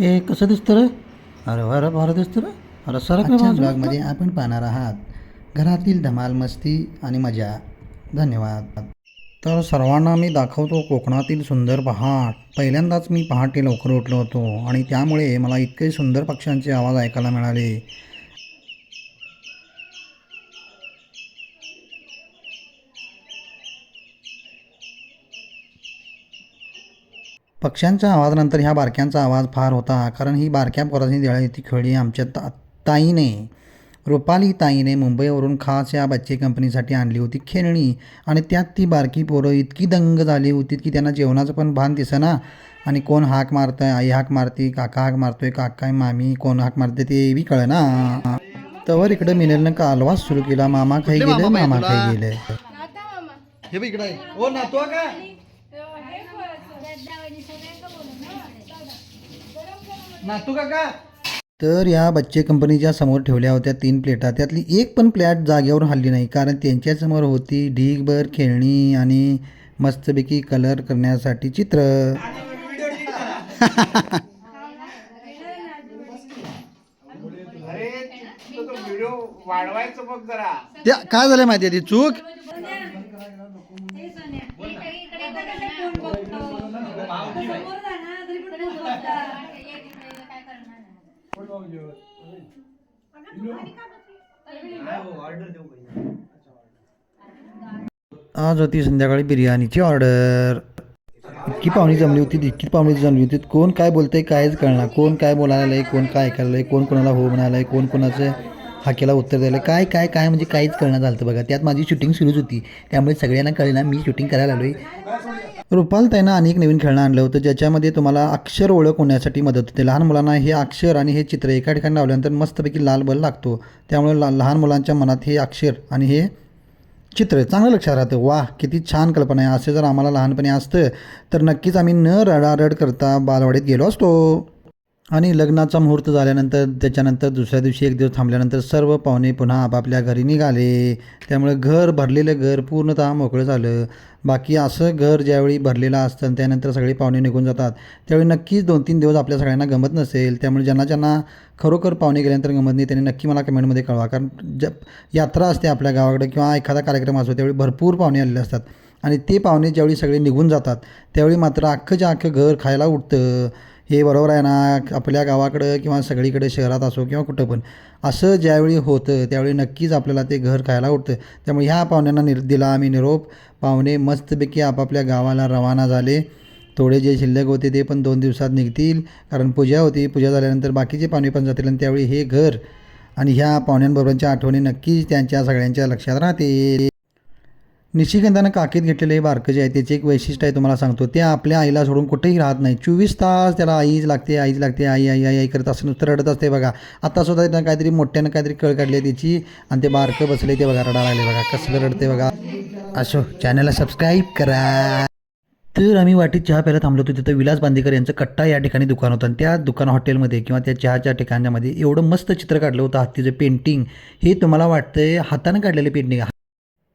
हे कसं दिसतं रे? अरे वा रे भारी दिसतं रे. अरे आजच्या. ब्लॉगमध्ये आपण पाहणार आहात घरातील धमाल मस्ती आणि मजा. धन्यवाद. तर सर्वांना मी दाखवतो कोकणातील सुंदर पहाट. पहिल्यांदाच मी पहाटे लवकर उठलो होतो आणि त्यामुळे मला इतके सुंदर पक्ष्यांचे आवाज ऐकायला मिळाले. पक्ष्यांच्या आवाजानंतर ह्या बारक्यांचा आवाज फार होता कारण ही बारक्या पोराची दिवाळी ती खेळली आमच्या ता ताईने. रुपाली ताईने मुंबईवरून खास या बच्चे कंपनीसाठी आणली होती खेळणी आणि त्यात ती बारकी पोरं इतकी दंग झाली होती की त्यांना जेवणाचं पण भान दिसेना. आणि कोण हाक मारतंय आई हाक मारते काका हाक मारतोय काका मामी कोण हाक मारते ते बी कळना. तवर इकडे मिनेलनं कालवास सुरू केला मामा खाई गेले मामा खाई गेले. हे बघ इकडे ओ नातू काका तर या बच्चे कंपनीच्या समोर ठेवल्या होत्या तीन प्लेटा त्यातली एक पण प्लेट जागेवर हल्ली नाही कारण त्यांच्यासमोर होती ढीगभर खेळणी आणि मस्तपैकी कलर करण्यासाठी चित्र व्हिडिओ वाढवायचं बघ जरा त्या काय झालं माहिती आहे ती चूक आज होती संध्याकाळी बिर्याणीची ऑर्डर. इतकी पाहुणी जमली होती इतकी पाहुणी जमली होती. कोण काय बोलतंय कायच कळणार कोण काय बोलायला कोण काय ऐकायला कोण कोणाला हो म्हणालंय कोण कोणाचं हाकेला उत्तर द्यायला काय काय काय म्हणजे काहीच कळणं झालं बघा. त्यात माझी शूटिंग सुरूच होती. त्यामुळे सगळ्यांना कळेना मी शूटिंग करायला आलो आहे ताईनं अनेक नवीन खेळणं आणलं होतं ज्याच्यामध्ये तुम्हाला अक्षर ओळख होण्यासाठी मदत होते. लहान मुलांना हे अक्षर आणि हे चित्र एका ठिकाणी लावल्यानंतर मस्तपैकी लाल बल लागतो. त्यामुळे ला लहान मुलांच्या मनात हे अक्षर आणि हे चित्र चांगलं लक्षात राहतं. वा किती छान कल्पना आहे. असे जर आम्हाला लहानपणी असतं तर नक्कीच आम्ही न रडारड करता बालवाडीत गेलो असतो. आणि लग्नाचा मुहूर्त झाल्यानंतर त्याच्यानंतर दुसऱ्या दिवशी एक दिवस थांबल्यानंतर सर्व पाहुणे पुन्हा आपापल्या घरी निघाले. त्यामुळे घर भरलेलं घर पूर्णतः मोकळं झालं. बाकी असं घर ज्यावेळी भरलेलं असतं आणि त्यानंतर सगळे पाहुणे निघून जातात. त्यावेळी नक्कीच दोन तीन दिवस आपल्या सगळ्यांना गमत नसेल. त्यामुळे ज्यांना ज्यांना खरोखर पाहुणे गेल्यानंतर गमत नाही त्यांनी नक्की मला कमेंटमध्ये कळवा. कारण ज यात्रा असते आपल्या गावाकडे किंवा एखादा कार्यक्रम असतो त्यावेळी भरपूर पाहुणे आलेले असतात. आणि ते पाहुणे ज्यावेळी सगळे निघून जातात त्यावेळी मात्र अख्खंच्या अख्खं घर खायला उठतं. हे बरोबर आहे ना आपल्या गावाकडं किंवा सगळीकडे शहरात असो किंवा कुठं पण असं ज्यावेळी होतं त्यावेळी नक्कीच आपल्याला ते घर खायला उठतं त्यामुळे ह्या पाहुण्यांना निर दिला आम्ही निरोप. पाहुणे मस्तपैकी आपापल्या गावाला रवाना झाले. थोडे जे शिल्लक होते ते पण दोन दिवसात निघतील. कारण पूजा होती पूजा झाल्यानंतर बाकीचे पाहुणे पण जातील आणि त्यावेळी हे घर आणि ह्या पाहुण्यांबरोबरच्या आठवणी नक्कीच त्यांच्या सगळ्यांच्या लक्षात राहते निशिगंधानं काकीत घेतलेले बारकं जे आहे त्याचे एक वैशिष्ट्य आहे तुम्हाला सांगतो. ते आपल्या आईला सोडून कुठेही राहत नाही. चोवीस तास त्याला आईच लागते आईच लागते आई आई आई आई करत असं नुसतं रडत असते बघा. आता सुद्धा त्यानं काहीतरी मोठ्यानं काहीतरी कळ काढली त्याची आणि ते बारकं बसले ते बघा रडायला लागले बघा कसलं रडते बघा. असो चॅनलला सबस्क्राईब करा. तर आम्ही वाटीत चहा प्यायला थांबलो होतो तिथं विलास बांदेकर यांचं कट्टा या ठिकाणी दुकान होतं. आणि त्या दुकान हॉटेलमध्ये किंवा त्या चहाच्या ठिकाणामध्ये एवढं मस्त चित्र काढलं होतं हत्तीचं पेंटिंग हे तुम्हाला वाटतंय हातानं काढलेलं पेंटिंग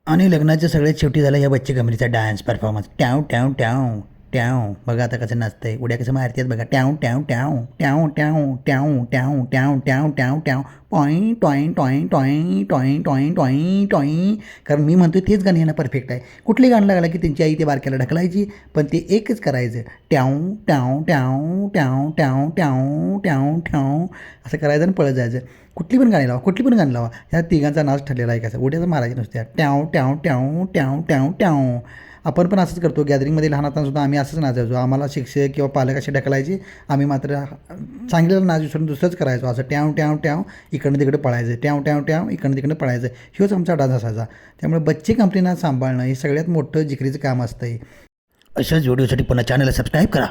आणि लग्नाच्या सगळ्यात शेवटी झालं या बच्चे कमरीचा डान्स परफॉर्मन्स ट्याव ट्याव ट्याव. ट्याव बघा आता कसं नाचतंय उड्या कसं मारतात बघा ट्याव ट्याव ट्याव ट्याव ट्याव ट्याव ट्याव ट्याव ट्याव ट्याव ट्याव टॉईं टॉईं टॉईं टॉईं टॉईं टॉईं टॉईं टॉईं कारण मी म्हणतो तेच गाणं यांना परफेक्ट आहे कुठली गाणं लागलं की त्यांची आई ते बारक्याला ढकलायची पण ते एकच करायचं ट्याव ट्याव ट्याव ट्याव ट्याव ट्याव ट्याव ट्याव असं करायचं आणि पळत जायचं कुठली पण गाणी लावा कुठली पण गाणी लावा ह्या तिघांचा नाच ठरलेला आहे कसं उड्याचं मारायचं नुसत्या ट्याव ट्याव ट्याव ट्याव ट्याव ट्याव आपण पण असंच करतो. गॅदरिंगमध्ये लहान असताना सुद्धा आम्ही असंच नाचायचो. आम्हाला शिक्षक किंवा पालक असे ढकलायचे. आम्ही मात्र सांगितलेलं नाच विसरून दुसरंच करायचो. असं ट्याव ट्याव ट्याव इकडनं तिकडे पळायचं. ट्याव ट्याव ट्याव इकडनं तिकडे पळायचं. ह्योच आमचा डान्स असायचा. त्यामुळे बच्चे कंपनीना सांभाळणं हे सगळ्यात मोठं जिकरीचं काम असतं अशाच व्हिडिओसाठी पुन्हा चॅनलला सबस्क्राईब करा.